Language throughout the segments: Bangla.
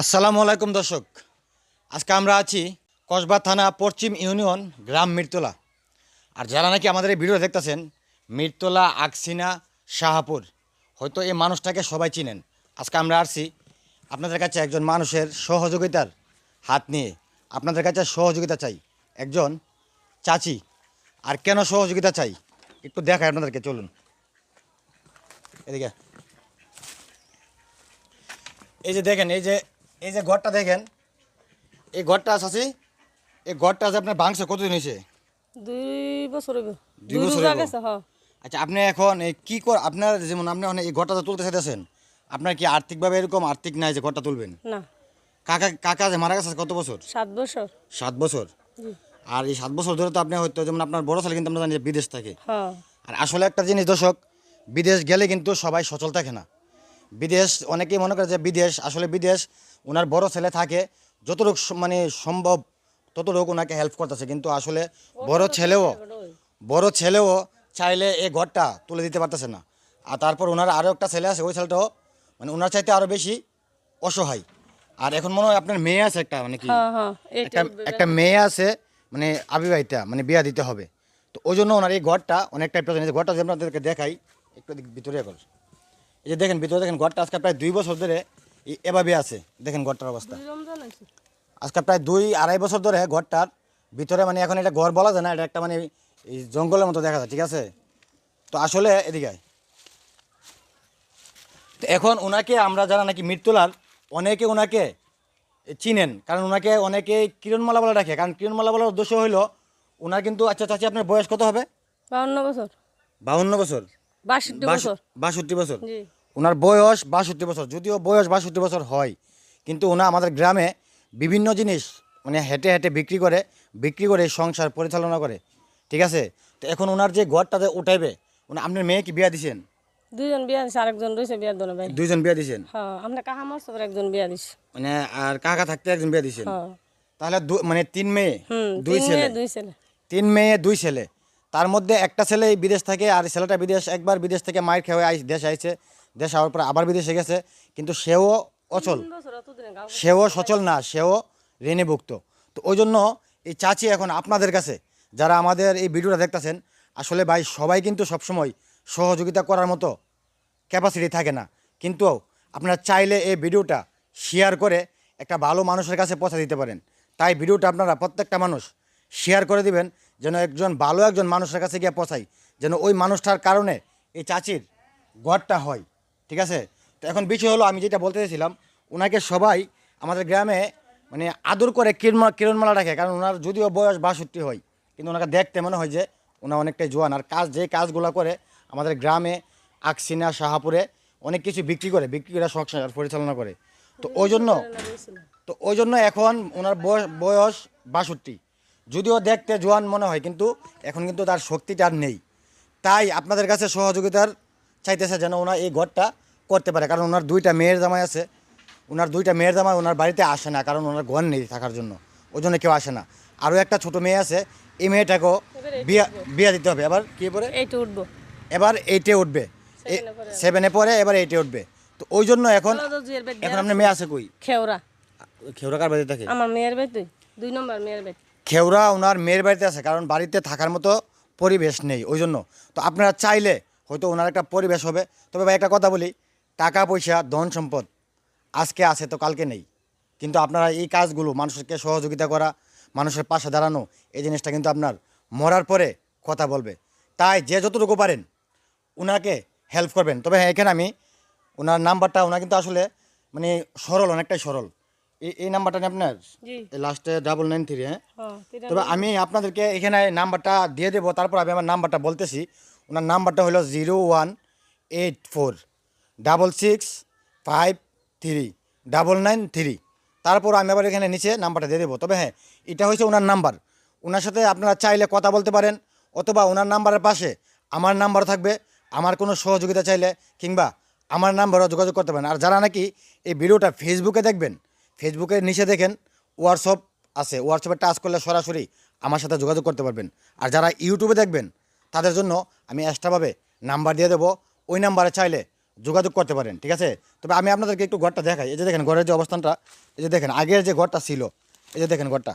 আসসালামু আলাইকুম দর্শক। আজকে আমরা আছি কসবা থানা পশ্চিম ইউনিয়ন গ্রাম মিরতলা আর যারা নাকি আমাদের এই ভিডিও দেখতেছেন মিরতলা আকসিনা, শাহাপুর, হয়তো এই মানুষটাকে সবাই চিনেন। আজকে আমরা আসছি আপনাদের কাছে একজন মানুষের সহযোগিতার হাত নিয়ে। আপনাদের কাছে সহযোগিতা চাই। একজন চাচি। আর কেন সহযোগিতা চাই? একটু দেখায় আপনাদেরকে, চলুন। এদিকে। এই যে দেখেন, এই যে এই যে ঘরটা দেখেন এই ঘরটা আছে এই ঘরটা আছে আপনার ভাঙছে কতদিন হয়েছে? দুই বছর দুই বছর হইব? আচ্ছা আপনি এখন কি কর আপনার যেমন আপনি এই ঘরটা তুলতে চাইতেছেন আপনার কি আর্থিকভাবে এরকম আর্থিক নাই যে ঘরটা তুলবেন? না। কাকা কাকা যে মারা গেছে কত বছর? সাত বছর। সাত বছর? আর এই সাত বছর ধরে তো আপনি হয়তো যেমন আপনার বড় ছেলে কিন্তু আমরা জানি বিদেশ থাকে। আর আসলে একটা জিনিস দর্শক বিদেশ গেলে কিন্তু সবাই সচল থাকে না। বিদেশ অনেকেই মনে করে যে বিদেশ আসলে বিদেশ ওনার বড় ছেলে থাকে যতটুকু মানে সম্ভব ততটুকু ওনাকে হেল্প করতেছে কিন্তু আসলে বড় ছেলেও বড় ছেলেও চাইলে এই ঘরটা তুলে দিতে পারতেছে না। আর তারপর ওনার আরও একটা ছেলে আছে ওই ছেলেটাও মানে ওনার চাইতে আরও বেশি অসহায়। আর এখন মনে হয় আপনার মেয়ে আছে একটা মানে কি হ্যাঁ হ্যাঁ একটা একটা মেয়ে আছে মানে আবিবাহিতা মানে বিয়া দিতে হবে। তো ওই জন্য ওনার এই ঘরটা অনেকটা প্রয়োজন ঘরটা যদি আপনাদেরকে দেখাই একটু ভিতরে কর। এই যে দেখেন ভিতরে দেখেন ঘরটা আজকে প্রায় দুই বছর ধরে এভাবে আছে। দেখেন ঘরটার অবস্থা। আজকে প্রায় দুই আড়াই বছর ধরে ঘরটার ভিতরে মানে এখন এটা ঘর বলা যায় না এটা একটা মানে এই জঙ্গলের মতো দেখা যায় ঠিক আছে? তো আসলে এদিকে তো এখন ওনাকে আমরা যারা নাকি মৃত্যুলাল অনেকে ওনাকে চিনেন কারণ ওনাকে অনেকে কিরণমালা বলে রাখে কারণ কিরণমালা বলার উদ্দেশ্য হলো ওনার কিন্তু আচ্ছা চাচি আপনার বয়স কত হবে? বাউন্ন বছর। বাউন্ন বছর। বাষট্টি বছর। বাষট্টি বছর। ওনার বয়স বাষট্টি বছর যদিও বয়স বাষট্টি বছর হয় কিন্তু ওনা আমাদের গ্রামে বিভিন্ন জিনিস মানে হেঁটে হেঁটে বিক্রি করে বিক্রি করে সংসার পরিচালনা করে ঠিক আছে? তো এখন ওনার যে ঘরটাতে উঠাইবে ওনা আপনার মেয়ে কি বিয়া দিছেন? দুইজন বিয়া দিছে আরেকজন দোনো ভাই দুইজন বিয়া দিছেন? হ্যাঁ আমরা মাস একজন বিয়া দিছে। মানে আর কাকা থাকতে একজন বিয়া দিছেন? হ্যাঁ। তাহলে মানে তিন মেয়ে? দুই ছেলে? দুই ছেলে। তিন মেয়ে দুই ছেলে। তার মধ্যে একটা ছেলে বিদেশ থাকে আর ছেলেটা বিদেশ একবার বিদেশ থেকে মায়ের খেয়ে দেশ আইছে। দেশ আওয়ার পর আবার বিদেশে গেছে কিন্তু সেও অচল। সেও সচল না। সেও ঋণীভুক্ত। তো ওই জন্য এই চাচি এখন আপনাদের কাছে যারা আমাদের এই ভিডিওটা দেখতেছেন আসলে ভাই সবাই কিন্তু সবসময় সহযোগিতা করার মতো ক্যাপাসিটি থাকে না। কিন্তু আপনারা চাইলে এই ভিডিওটা শেয়ার করে একটা ভালো মানুষের কাছে পৌঁছে দিতে পারেন। তাই ভিডিওটা আপনারা প্রত্যেকটা মানুষ শেয়ার করে দিবেন যেন একজন ভালো একজন মানুষের কাছে গিয়ে পৌঁছাই যেন ওই মানুষটার কারণে এই চাচির ঘরটা হয়। ঠিক আছে? তো এখন বিষয় হলো আমি যেটা বলতে চাইছিলাম ওনাকে সবাই আমাদের গ্রামে মানে আদর করে কিরণ কিরণমালা রাখে কারণ ওনার যদিও বয়স বাষট্টি হয় কিন্তু ওনাকে দেখতে মনে হয় যে ওনার অনেকটাই জোয়ান। আর কাজ যে কাজগুলো করে আমাদের গ্রামে আকসিনা শাহাপুরে অনেক কিছু বিক্রি করে বিক্রি করে সংসার পরিচালনা করে। তো ওই জন্য তো ওই জন্য এখন ওনার বয়স বয়স বাষট্টি। যদিও দেখতে জোয়ান মনে হয় কিন্তু এখন কিন্তু তার শক্তিটা আর নেই। তাই আপনাদের কাছে সহযোগিতার চাইতেছে যেন ওনার এই ঘরটা করতে পারে কারণ ওনার দুইটা মেয়ের জামাই আছে। ওনার দুইটা মেয়ের জামাই ওনার বাড়িতে আসে না কারণ ওনার ঘর নেই থাকার জন্য ওই জন্য কেউ আসে না। আরও একটা ছোট মেয়ে আছে এই মেয়েটাকেও বিয়া বিয়া দিতে হবে। এবার কি পরে? এইটা উঠবো। এবার এইটে উঠবে। এ সেভেনে পরে এবার এইটে উঠবে। তো ওই জন্য এখন এখন আপনার মেয়ে আছে কই? খেওরা। খেউরাকার বাড়িতে থাকে? আমার মেয়ের বেদ দুই নম্বর মেয়ের বেদ খেউরা ওনার মেয়ের বাড়িতে আছে কারণ বাড়িতে থাকার মতো পরিবেশ নেই ওই জন্য। তো আপনারা চাইলে হয়তো ওনার একটা পরিবেশ হবে। তবে ভাই একটা কথা বলি টাকা পয়সা ধন সম্পদ আজকে আছে তো কালকে নেই। কিন্তু আপনারা এই কাজগুলো মানুষকে সহযোগিতা করা মানুষের পাশে দাঁড়ানো এই জিনিসটা কিন্তু আপনার মরার পরে কথা বলবে। তাই যে যতটুকু পারেন ওনাকে হেল্প করবেন। তবে হ্যাঁ এখানে আমি ওনার নাম্বারটা ওনার কিন্তু আসলে মানে সরল অনেকটাই সরল। এই এই নাম্বারটা নিয়ে আপনার লাস্টে ডাবল নাইন থ্রি হ্যাঁ? হ্যাঁ তবে আমি আপনাদেরকে এখানে নাম্বারটা দিয়ে দেবো তারপর আমি আমার নাম্বারটা বলতেছি। ওনার নাম্বারটা হলো zero one eight four double six five three double nine three. তারপর আমি আবার এখানে নিচে নাম্বারটা দিয়ে দেবো। তবে হ্যাঁ এটা হচ্ছে ওনার নাম্বার। ওনার সাথে আপনারা চাইলে কথা বলতে পারেন, অথবা ওনার নাম্বারের পাশে আমার নাম্বার থাকবে। আমার কোনো সহযোগিতা চাইলে কিংবা আমার নাম্বারও যোগাযোগ করতে পারেন। আর যারা নাকি এই ভিডিওটা ফেসবুকে দেখবেন ফেসবুকের নিচে দেখেন হোয়াটসঅ্যাপ আছে। হোয়াটসঅ্যাপে টাচ করলে সরাসরি আমার সাথে যোগাযোগ করতে পারবেন। আর যারা ইউটিউবে দেখবেন তাদের জন্য আমি এক্সট্রাভাবে নাম্বার দিয়ে দেবো। ওই নাম্বারে চাইলে যোগাযোগ করতে পারেন, ঠিক আছে? তবে আমি আপনাদেরকে একটু ঘরটা দেখাই। এই যে দেখেন, ঘরের যে অবস্থানটা, এই যে দেখেন, আগের যে ঘরটা ছিল, এই যে দেখেন ঘরটা,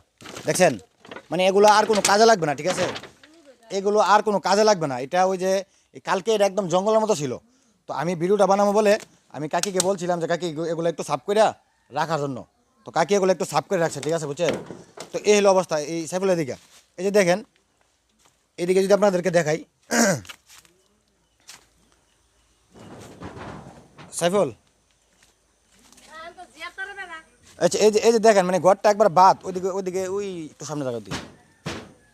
দেখছেন? মানে এগুলো আর কোনো কাজে লাগবে না, ঠিক আছে? এগুলো আর কোনো কাজে লাগবে না। এটা ওই যে কালকে এটা একদম জঙ্গলের মতো ছিল। তো আমি ভিডিওটা বানাবো বলে আমি কাকিকে বলছিলাম যে, কাকি এগুলো একটু সাফ করে রাখার জন্য। তো কাকি এগুলো একটু সাফ করে রাখছে, ঠিক আছে, বুঝছেন? তো এই হলো অবস্থা, এই সাইফুলের দিকে। এই যে দেখেন এদিকে যদি আপনাদেরকে দেখাই। সাইফুল। আচ্ছা এই যে এই যে দেখেন মানে ঘরটা একবার বাদ ওইদিকে ওইদিকে ওই একটু সামনে জায়গা দিই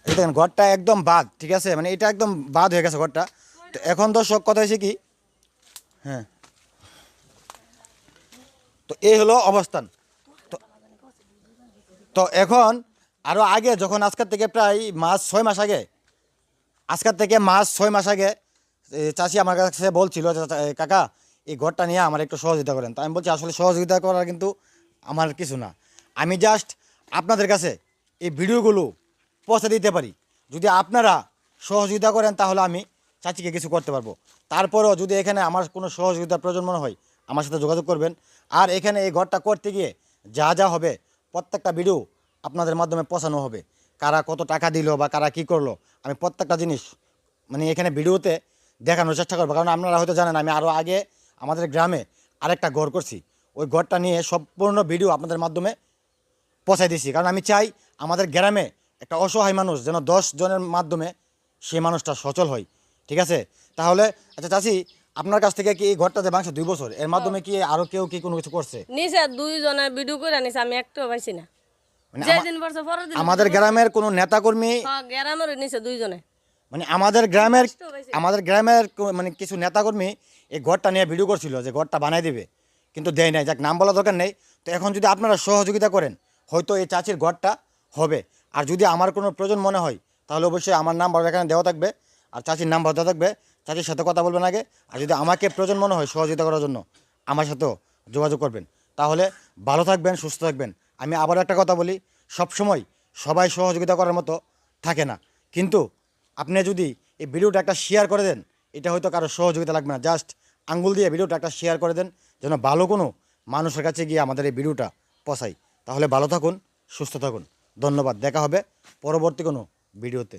এই দেখেন, ঘরটা একদম বাদ ঠিক আছে? মানে এটা একদম বাদ হয়ে গেছে ঘরটা। তো এখন তো দর্শক, কথা হয়েছে কি? হ্যাঁ। তো এই হলো অবস্থান। তো তো এখন আরও আগে, যখন আজকের থেকে প্রায় মাস, ছয় মাস আগে আজকের থেকে মাস ছয় মাস আগে চাচি আমার কাছে বলছিল যে, "চাচা, কাকা এই ঘরটা নিয়ে আমার একটু সহযোগিতা করেন। তো আমি বলছি আসলে সহযোগিতা করার কিন্তু আমার কিছু না। আমি জাস্ট আপনাদের কাছে এই ভিডিওগুলো পৌঁছে দিতে পারি। যদি আপনারা সহযোগিতা করেন তাহলে আমি চাচিকে কিছু করতে পারব। তারপরেও যদি এখানে আমার কোনো সহযোগিতার প্রয়োজন মনে হয় আমার সাথে যোগাযোগ করবেন। আর এখানে এই ঘরটা করতে গিয়ে যা যা হবে প্রত্যেকটা ভিডিও আপনাদের মাধ্যমে পৌঁছানো হবে। কারা কত টাকা দিল বা কারা কি করল আমি প্রত্যেকটা জিনিস মানে এখানে ভিডিওতে দেখানোর চেষ্টা করব। কারণ আপনারা হয়তো জানেন আমি আরও আগে আমাদের গ্রামে আরেকটা ঘর করছি। ওই ঘরটা নিয়ে সম্পূর্ণ ভিডিও আপনাদের মাধ্যমে পৌঁছাই দিছি। কারণ আমি চাই আমাদের গ্রামে একটা অসহায় মানুষ যেন দশ জনের মাধ্যমে সে মানুষটা সচল হয়। ঠিক আছে? তাহলে আচ্ছা চাচি আপনার কাছ থেকে কি এই ঘরটা যে ভাঙছে দুই বছর এর মাধ্যমে কি আরও কেউ কি কোনো কিছু করছে? নিচে দুইজনে ভিডিও করে নিছে আমি একটাও পাইছি না। আমাদের গ্রামের কোনো নেতাকর্মী হ্যাঁ, গ্রামের নিচে দুইজনে। মানে আমাদের গ্রামের আমাদের গ্রামের মানে কিছু নেতাকর্মী এই ঘরটা নিয়ে ভিডিও করছিল যে ঘরটা বানাই দিবে কিন্তু দেয় নাই। যাক নাম বলা দরকার নেই। তো এখন যদি আপনারা সহযোগিতা করেন হয়তো এই চাচির ঘরটা হবে। আর যদি আমার কোনো প্রয়োজন মনে হয় তাহলে অবশ্যই আমার নাম নাম্বার এখানে দেওয়া থাকবে। আর চাচির নাম্বার দেওয়া থাকবে। চাচির সাথে কথা বলবেন আগে। আর যদি আমাকে প্রয়োজন মনে হয় সহযোগিতা করার জন্য আমার সাথেও যোগাযোগ করবেন। তাহলে ভালো থাকবেন সুস্থ থাকবেন। আমি আবার একটা কথা বলি সব সময় সবাই সহযোগিতা করার মতো থাকে না। কিন্তু আপনি যদি এই ভিডিওটা একটা শেয়ার করে দেন, এটা হয়তো কারও সহযোগিতা লাগবে না। জাস্ট আঙ্গুল দিয়ে ভিডিওটা একটা শেয়ার করে দেন, যেন ভালো কোনো মানুষের কাছে গিয়ে আমাদের এই ভিডিওটা পৌঁছাই তাহলে ভালো থাকুন, সুস্থ থাকুন। ধন্যবাদ। দেখা হবে পরবর্তী কোনো ভিডিওতে।